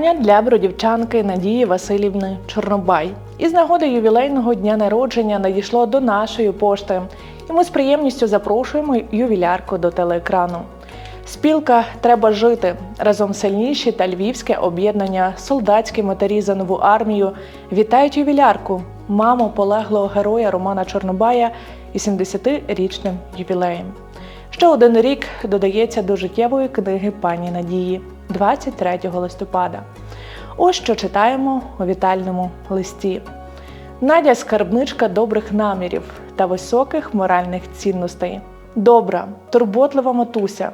Вітання для бродівчанки Надії Васильівни Чорнобай. Із нагоди ювілейного дня народження надійшло до нашої пошти, і ми з приємністю запрошуємо ювілярку до телеекрану. Спілка Треба жити разом сильніші та львівське об'єднання Солдатські матері за нову армію вітають ювілярку, маму полеглого героя Романа Чорнобая із 70-річним ювілеєм. Ще один рік додається до життєвої книги пані Надії 23 листопада. Ось що читаємо у вітальному листі. Надя скарбничка добрих намірів та високих моральних цінностей. Добра, турботлива матуся,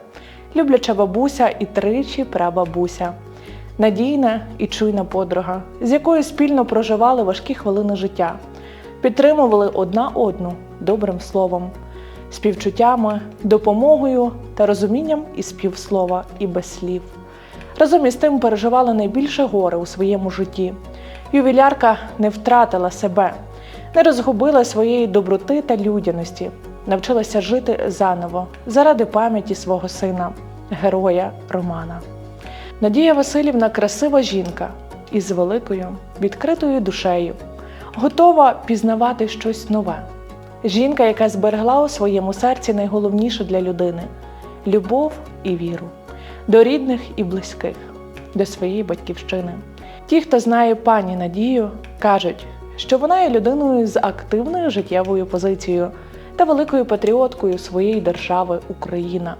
любляча бабуся і тричі прабабуся. Надійна і чуйна подруга, з якою спільно проживали важкі хвилини життя, підтримували одна одну добрим словом, співчуттями, допомогою та розумінням із півслова і без слів. Разом із тим переживали найбільше горе у своєму житті. Ювілярка не втратила себе, не розгубила своєї доброти та людяності, навчилася жити заново заради пам'яті свого сина, героя Романа. Надія Васильівна красива жінка із великою відкритою душею, готова пізнавати щось нове. Жінка, яка зберегла у своєму серці найголовніше для людини любов і віру до рідних і близьких, до своєї батьківщини. Ті, хто знає пані Надію, кажуть, що вона є людиною з активною життєвою позицією та великою патріоткою своєї держави Україна.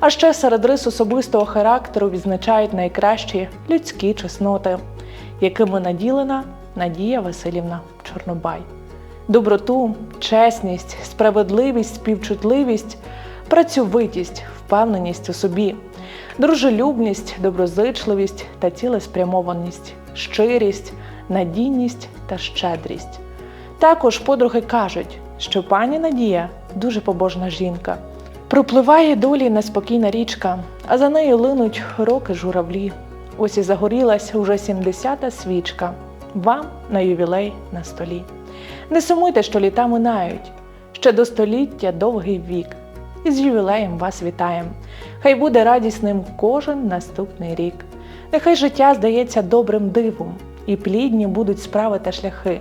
А ще серед рис особистого характеру відзначають найкращі людські чесноти, якими наділена Надія Васильівна Чорнобай. Доброту, чесність, справедливість, співчутливість, працьовитість, впевненість у собі, дружелюбність, доброзичливість та цілеспрямованість, щирість, надійність та щедрість. Також подруги кажуть, що пані Надія дуже побожна жінка. Пропливає долі неспокійна річка, а за нею линуть роки журавлі. Ось і загорілась уже 70-та свічка. Вам на ювілей на столі. Не сумуйте, що літа минають, ще до століття довгий вік. І з ювілеєм вас вітаєм. Хай буде радісним кожен наступний рік. Нехай життя здається добрим дивом, і плідні будуть справи та шляхи.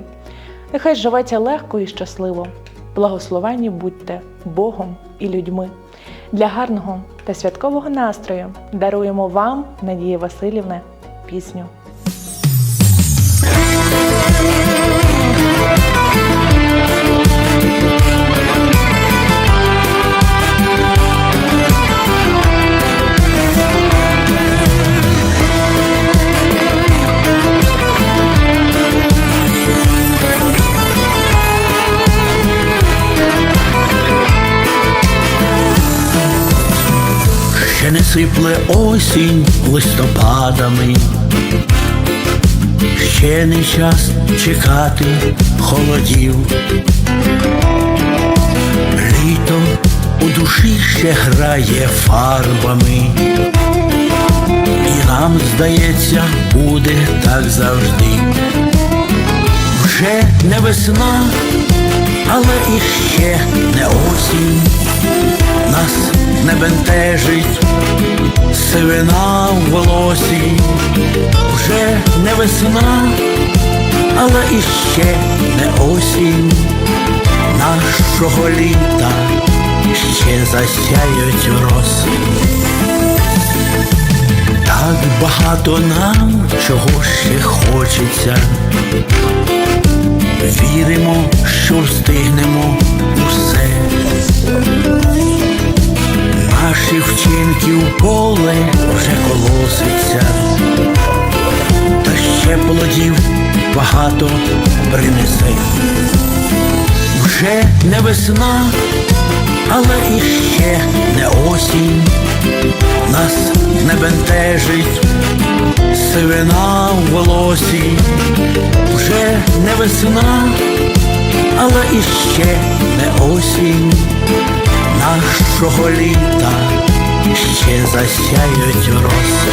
Нехай живеться легко і щасливо. Благословенні будьте Богом і людьми. Для гарного та святкового настрою даруємо вам, Надія Васильівна, пісню. Сипле осінь листопадами, ще не час чекати холодів. Літо у душі ще грає фарбами, і нам здається, буде так завжди. Вже не весна, але іще не осінь нас не бентежить сивина в волосі, вже не весна, але іще не осінь нашого літа ще засяють роси. Так багато нам чого ще хочеться. Віримо, що встигнемо усе. Наших вчинків поле вже колоситься, та ще плодів багато принесе. Вже не весна, але іще не осінь, нас не бентежить сивина в волосі, вже не весна, але іще не осінь. Нашого літа ще засяють роси.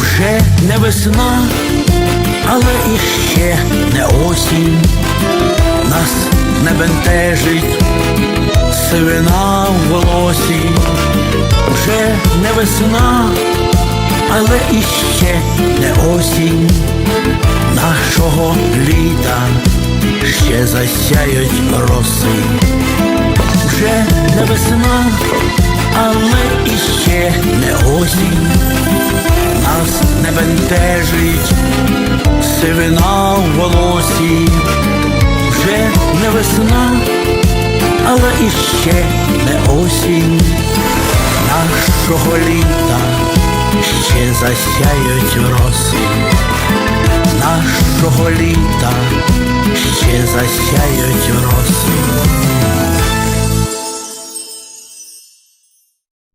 Вже не весна, але іще не осінь нас не бентежить сивина в волосі, вже не весна, але іще не осінь. Нашого літа, ще засяють роси. Вже не весна, але іще не осінь, нас не бентежить сивина в волосі, весна, але іще не осінь. Нашого літа, ще засяють роси нашого літа, ще засяють